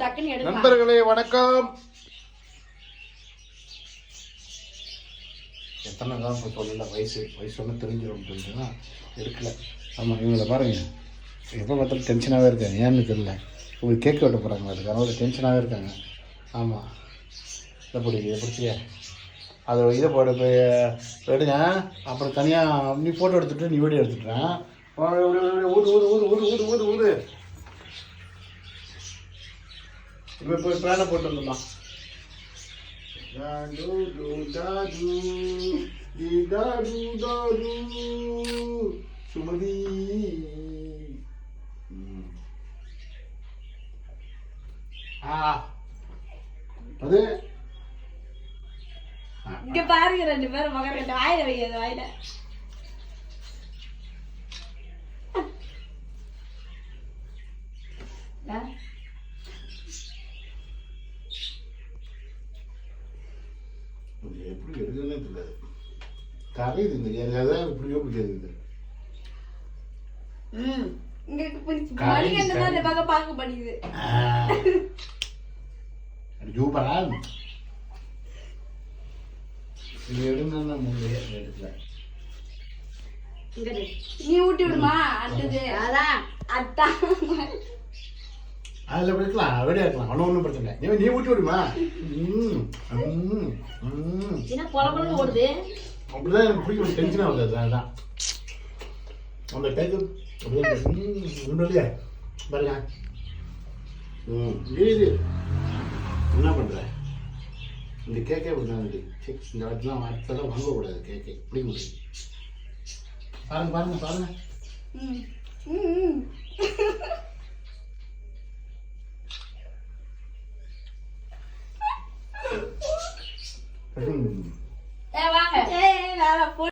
நண்பர்களே வணக்கம். எத்தனை காலம் இப்போ சொல்லல வயசு வயசு ஒன்று தெரிஞ்சிடும் அப்படின்ட்டுனா எடுக்கல. ஆமாம் இவங்கள பாருங்க. எப்போ பார்த்தாலும் டென்ஷனாகவே இருக்காங்க. ஏன்னு தெரியல. உங்களுக்கு கேட்க விட்ட போகிறாங்க அதுக்கு அதனால டென்ஷனாகவே இருக்காங்க. ஆமாம் இதை பிடிக்க இதை பிடிச்சிக்க. அது இதை போட போய் எடுங்க. அப்புறம் தனியாக நீ ஃபோட்டோ எடுத்துட்டு நீ வீடியோ எடுத்துட்டுறேன் ஊரு ஊரு ஊரு ஊரு ஊரு ஊரு ஊரு இப்போ போய் பேனை போட்டு வந்துடலாம். சுமதி. அது? இங்க பாருங்க ரெண்டு பேரும் மகன் ரெண்டு வாயில வையாது வாயில ஆ? இது எப்படி எடுக்கிறதுனே தெரியாது கரையுது இந்த ஏரியாவில் எப்படியோ பிடிக்காது இது எடுங்கன்னா முந்தைய எடுக்கல. நீ ஊட்டி விடுமா அடுத்தது அதான் அதான் அதில் எடுக்கலாம் அப்படியே இருக்கலாம். ஒன்றும் ஒன்றும் பிரச்சனை இல்லை. நீ நீ ஊட்டி விடுமா? அப்படிதான் எனக்கு பிடிக்கும். டென்ஷனாக வருது. அதுதான் அந்த டேக்கு அப்படியே பாருங்க. ம் இது. என்ன பண்ணுற இந்த கேக்கே சரி, இந்த இடத்துலாம் அடுத்ததான் வாங்கக்கூடாது கேக்கே. பிடிக்க முடியும் பாருங்க பாருங்க பாருங்க. ம். 嗯，哎妈嘿！哎哎来了，不。